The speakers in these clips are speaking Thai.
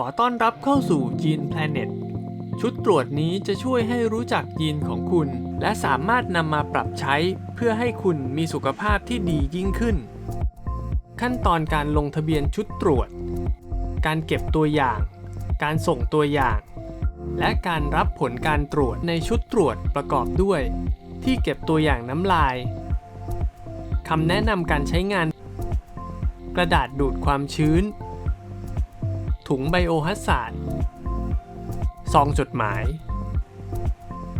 ขอต้อนรับเข้าสู่ Gene Planet ชุดตรวจนี้จะช่วยให้รู้จักยีนของคุณ และสามารถนำมาปรับใช้เพื่อให้คุณมีสุขภาพที่ดียิ่งขึ้น ขั้นตอนการลงทะเบียนชุดตรวจ การเก็บตัวอย่าง การส่งตัวอย่าง และการรับผลการตรวจในชุดตรวจประกอบด้วย ที่เก็บตัวอย่างน้ำลายคำแนะนำการใช้งาน กระดาษดูดความชื้น ถุงไบโอฮัสซาดซองจดหมาย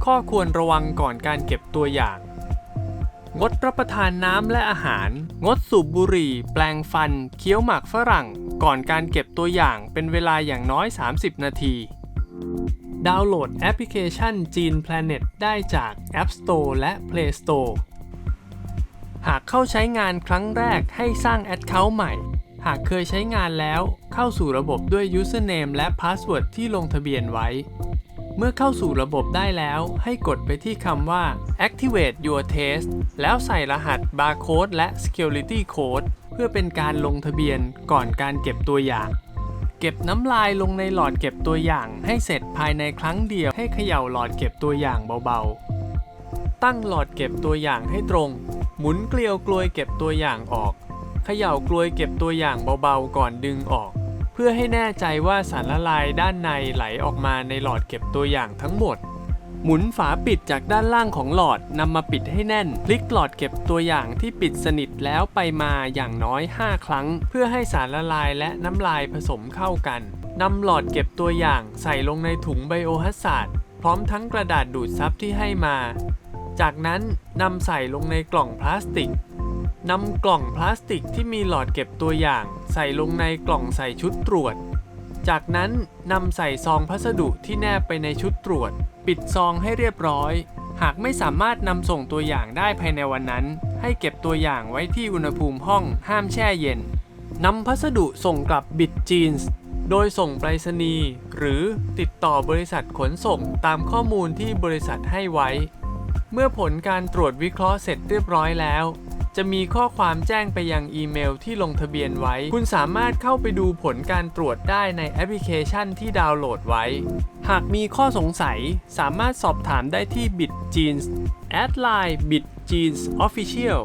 ข้อควรระวังก่อนการเก็บตัวอย่าง งดรับประทานน้ำและอาหาร งดสูบบุหรี่ แปลงฟัน เคี้ยวหมากฝรั่ง ก่อนการเก็บตัวอย่างเป็นเวลาอย่างน้อย 30 นาที ดาวน์โหลดแอปพลิเคชัน Gene Planet ได้จาก App Store และ Play Store หากเข้าใช้งานครั้งแรกให้สร้าง Account ใหม่ หากเคยใช้งานแล้วเข้าสู่ระบบด้วย Username และ Password ที่ลงทะเบียนไว้ เมื่อเข้าสู่ระบบได้แล้วให้กดไปที่คำว่า Activate your test แล้วใส่รหัส Barcode และ Security Code เพื่อเป็นการลงทะเบียนก่อนการเก็บตัวอย่างเก็บน้ำลายลงในหลอดเก็บตัวอย่างให้เสร็จภายในครั้งเดียวให้เขย่าหลอดเก็บตัวอย่างเบาๆ ตั้งหลอดเก็บตัวอย่างให้ตรง หมุนเกลียวกลวยเก็บตัวอย่างออก เขย่ากลวยเก็บตัวอย่างเบาๆก่อนดึงออก เพื่อให้แน่ใจว่าสารละลายด้านในไหลออกมาในหลอดเก็บตัวอย่างทั้งหมด หมุนฝาปิดจากด้านล่างของหลอดนำมาปิดให้แน่น พลิกหลอดเก็บตัวอย่างที่ปิดสนิทแล้วไปมาอย่างน้อย 5 ครั้ง เพื่อให้สารละลายและน้ำลายผสมเข้ากันนำหลอดเก็บตัวอย่างใส่ลงในถุงไบโอฮัสซาดพร้อมทั้งกระดาษดูดซับที่ให้มา จากนั้นนำใส่ลงในกล่องพลาสติก นำกล่องพลาสติกที่มีหลอดเก็บตัวอย่าง ใส่ลงในกล่องใส่ชุดตรวจ จากนั้นนำใส่ซองพัสดุที่แนบไปในชุดตรวจ ปิดซองให้เรียบร้อย หากไม่สามารถนำส่งตัวอย่างได้ภายในวันนั้น ให้เก็บตัวอย่างไว้ที่อุณหภูมิห้องห้ามแช่เย็นนำพัสดุส่งกลับบิดจีนส์โดยส่งไปรษณีย์หรือติดต่อบริษัทขนส่งตามข้อมูลที่บริษัทให้ไว้ เมื่อผลการตรวจวิเคราะห์เสร็จเรียบร้อยแล้ว จะมีข้อความแจ้งไปยังอีเมลที่ลงทะเบียนไว้ คุณสามารถเข้าไปดูผลการตรวจได้ในแอปพลิเคชันที่ดาวน์โหลดไว้ หากมีข้อสงสัยสามารถสอบถามได้ที่ BitJeans แอดไลน์ BitJeans Official